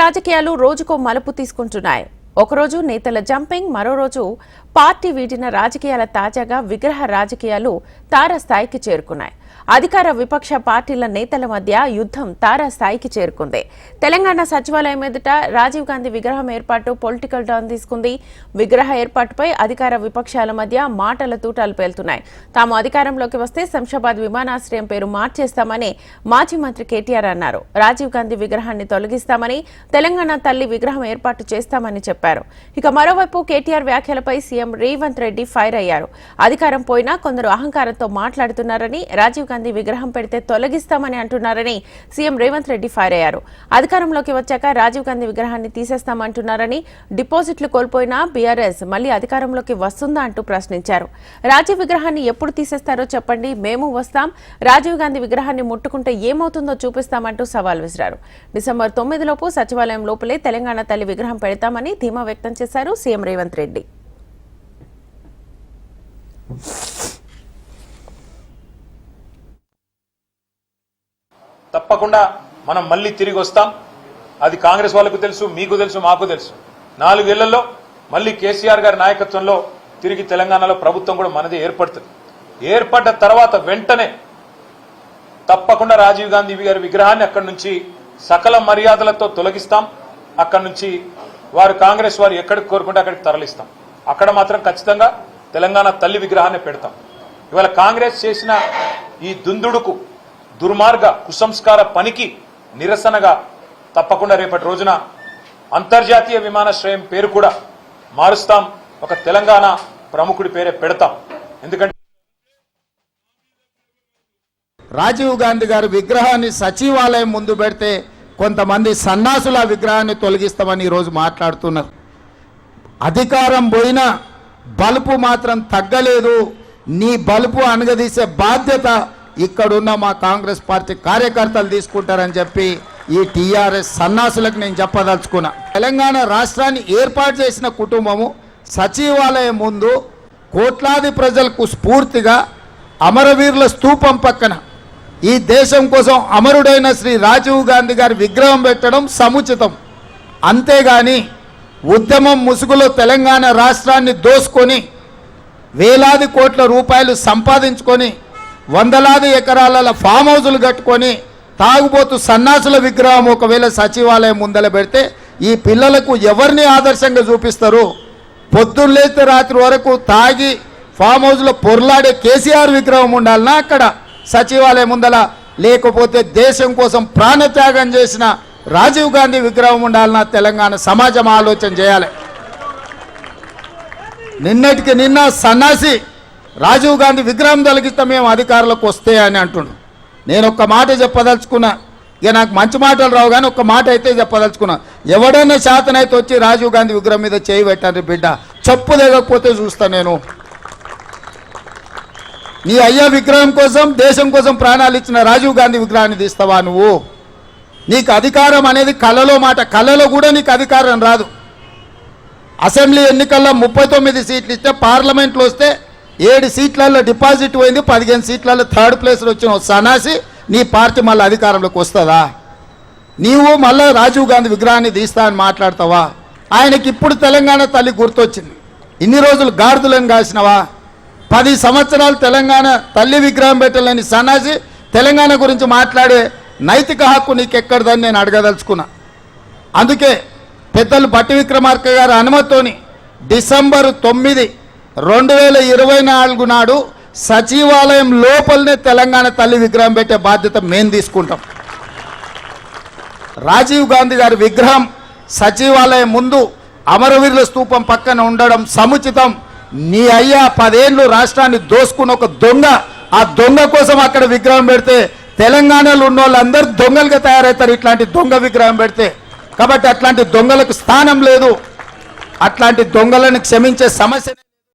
రాజకీయాలు రోజుకో మలుపు తీసుకుంటున్నాయి. ఒకరోజు నేతల జంపింగ్ మరో రోజు పార్టీ వీడిన రాజకీయాల తాజాగా విగ్రహ రాజకీయాలు తారస్థాయికి చేరుకున్నాయి. అధికార విపక్ష పార్టీల నేతల మధ్య యుద్ధం తారాస్థాయికి చేరుకుంది. తెలంగాణ సచివాలయం ఎదుట రాజీవ్ గాంధీ విగ్రహం ఏర్పాటు పొలిటికల్ టర్న్ తీసుకుంది. విగ్రహ ఏర్పాటుపై అధికార విపక్షాల మధ్య మాటల తూటాలు పేలుతున్నాయి. తాము అధికారంలోకి వస్తే శంషాబాద్ విమానాశ్రయం పేరు మార్చేస్తామని మాజీ మంత్రి కేటీఆర్ అన్నారు. రాజీవ్ గాంధీ విగ్రహాన్ని తొలగిస్తామని తెలంగాణ తల్లి విగ్రహం ఏర్పాటు చేస్తామని చెప్పారు. ఇక మరోవైపు కేటీఆర్ వ్యాఖ్యలపై సీఎం రేవంత్ రెడ్డి ఫైర్ అయ్యారు. అధికారం పోయినా కొందరు అహంకారంతో మాట్లాడుతున్నారని రాజీవ్ గాంధీ విగ్రహం పెడితే తొలగిస్తామని అంటున్నారని సీఎం రేవంత్ రెడ్డి ఫైర్ అయ్యారు. అధికారంలోకి వచ్చాక రాజీవ్ గాంధీ విగ్రహాన్ని తీసేస్తామంటున్నారని డిపాజిట్లు కోల్పోయినా బీఆర్ఎస్ మళ్ళీ అధికారంలోకి వస్తుందా అంటూ ప్రశ్నించారు. రాజీవ్ విగ్రహాన్ని ఎప్పుడు తీసేస్తారో చెప్పండి మేము వస్తాం. రాజీవ్ గాంధీ విగ్రహాన్ని ముట్టుకుంటే ఏమవుతుందో చూపిస్తామంటూ సవాల్ విసిరారు. డిసెంబర్ తొమ్మిదిలోపు సచివాలయం లోపలే తెలంగాణ తల్లి విగ్రహం పెడతామని ధీమా వ్యక్తం చేశారు సీఎం రేవంత్ రెడ్డి. తప్పకుండా మనం మళ్ళీ తిరిగి వస్తాం. అది కాంగ్రెస్ వాళ్ళకు తెలుసు మీకు తెలుసు మాకు తెలుసు. నాలుగేళ్ళలో మళ్ళీ కేసీఆర్ గారి నాయకత్వంలో తిరిగి తెలంగాణలో ప్రభుత్వం కూడా మనది ఏర్పడుతుంది. ఏర్పడ్డ తర్వాత వెంటనే తప్పకుండా రాజీవ్ గాంధీ గారి విగ్రహాన్ని అక్కడి నుంచి సకల మర్యాదలతో తొలగిస్తాం. అక్కడి నుంచి వారు కాంగ్రెస్ వారు ఎక్కడికి కోరుకుంటే అక్కడికి తరలిస్తాం. అక్కడ మాత్రం ఖచ్చితంగా తెలంగాణ తల్లి విగ్రహాన్ని పెడతాం. ఇవాళ కాంగ్రెస్ చేసిన ఈ దుందుడుకు దుర్మార్గ కుసంస్కార పనికి నిరసనగా తప్పకుండా రేపటి రోజున అంతర్జాతీయ విమానాశ్రయం పేరు కూడా మారుస్తాం. ఒక తెలంగాణ ప్రముఖుడి పేరే పెడతాం. ఎందుకంటే రాజీవ్ గాంధీ గారి విగ్రహాన్ని సచివాలయం ముందు పెడితే కొంతమంది సన్నాసుల విగ్రహాన్ని తొలగిస్తామని ఈరోజు మాట్లాడుతున్నారు. అధికారం పోయినా బలుపు మాత్రం తగ్గలేదు. నీ బలుపు అనగదీసే బాధ్యత ఇక్కడున్న మా కాంగ్రెస్ పార్టీ కార్యకర్తలు తీసుకుంటారని చెప్పి ఈ టీఆర్ఎస్ సన్నాసులకు నేను చెప్పదలుచుకున్నా. తెలంగాణ రాష్ట్రాన్ని ఏర్పాటు చేసిన కుటుంబము సచివాలయం ముందు కోట్లాది ప్రజలకు స్ఫూర్తిగా అమరవీరుల స్తూపం పక్కన ఈ దేశం కోసం అమరుడైన శ్రీ రాజీవ్ గాంధీ గారి విగ్రహం పెట్టడం సముచితం. అంతేగాని ఉద్యమం ముసుగులో తెలంగాణ రాష్ట్రాన్ని దోసుకొని వేలాది కోట్ల రూపాయలు సంపాదించుకొని వందలాది ఎకరాల ఫామ్ హౌజులు కట్టుకొని తాగుబోతు సన్నాసుల విగ్రహం ఒకవేళ సచివాలయం ముందల పెడితే ఈ పిల్లలకు ఎవరిని ఆదర్శంగా చూపిస్తారు? పొద్దున్న లేస్తే రాత్రి వరకు తాగి ఫామ్ హౌస్లో పొర్లాడే కేసీఆర్ విగ్రహం ఉండాలనా అక్కడ? సచివాలయం ముందల లేకపోతే దేశం కోసం ప్రాణత్యాగం చేసిన రాజీవ్ గాంధీ విగ్రహం ఉండాలన్నా తెలంగాణ సమాజం ఆలోచన చేయాలి. నిన్నటికి నిన్న సన్నాసి రాజీవ్ గాంధీ విగ్రహం తొలగిస్తే మేము అధికారులకు వస్తే అని అంటుండు. నేను ఒక్క మాట చెప్పదలుచుకున్నా. ఇక నాకు మంచి మాటలు రావు కానీ ఒక్క మాట అయితే చెప్పదలుచుకున్నా. ఎవడైనా శాతనైతే వచ్చి రాజీవ్ గాంధీ విగ్రహం మీద చేయి పెట్టండి బిడ్డ. చెప్పు లేకపోతే చూస్తా నేను. నీ అయ్యా విగ్రహం కోసం దేశం కోసం ప్రాణాలు ఇచ్చిన రాజీవ్ గాంధీ విగ్రహాన్ని తీస్తావా నువ్వు? నీకు అధికారం అనేది కళలో మాట. కళలో కూడా నీకు అధికారం రాదు. అసెంబ్లీ ఎన్నికల్లో ముప్పై తొమ్మిది సీట్లు ఇస్తే పార్లమెంట్లో వస్తే ఏడు సీట్లలో డిపాజిట్ పోయింది పదిహేను సీట్లలో థర్డ్ ప్లేస్లో వచ్చిన సనాసి సన్నాసి నీ పార్టీ మళ్ళీ అధికారంలోకి వస్తుందా? నీవు మళ్ళీ రాజీవ్ గాంధీ విగ్రహాన్ని తీస్తా అని మాట్లాడతావా? ఆయనకి ఇప్పుడు తెలంగాణ తల్లి గుర్తొచ్చింది. ఇన్ని రోజులు గాడిదలను కాసినవా? పది సంవత్సరాలు తెలంగాణ తల్లి విగ్రహం పెట్టలేని సన్నాసి తెలంగాణ గురించి మాట్లాడే నైతిక హక్కు నీకు ఎక్కడదని నేను అడగదలుచుకున్నా. అందుకే పెద్దలు బట్టి విక్రమార్క గారి అనుమతితోని డిసెంబర్ తొమ్మిది రెండు వేల ఇరవై నాలుగు నాడు సచివాలయం లోపలనే తెలంగాణ తల్లి విగ్రహం పెట్టే బాధ్యత మేము తీసుకుంటాం. రాజీవ్ గాంధీ గారి విగ్రహం సచివాలయం ముందు అమరవీరుల స్తూపం పక్కన ఉండడం సముచితం. నీ అయ్యా పదేళ్ళు రాష్ట్రాన్ని దోసుకున్న ఒక దొంగ ఆ దొంగ కోసం అక్కడ విగ్రహం పెడితే తెలంగాణలో ఉన్న వాళ్ళందరూ దొంగలుగా తయారవుతారు ఇట్లాంటి దొంగ విగ్రహం పెడితే. కాబట్టి అట్లాంటి దొంగలకు స్థానం లేదు. అట్లాంటి దొంగలను క్షమించే సమస్య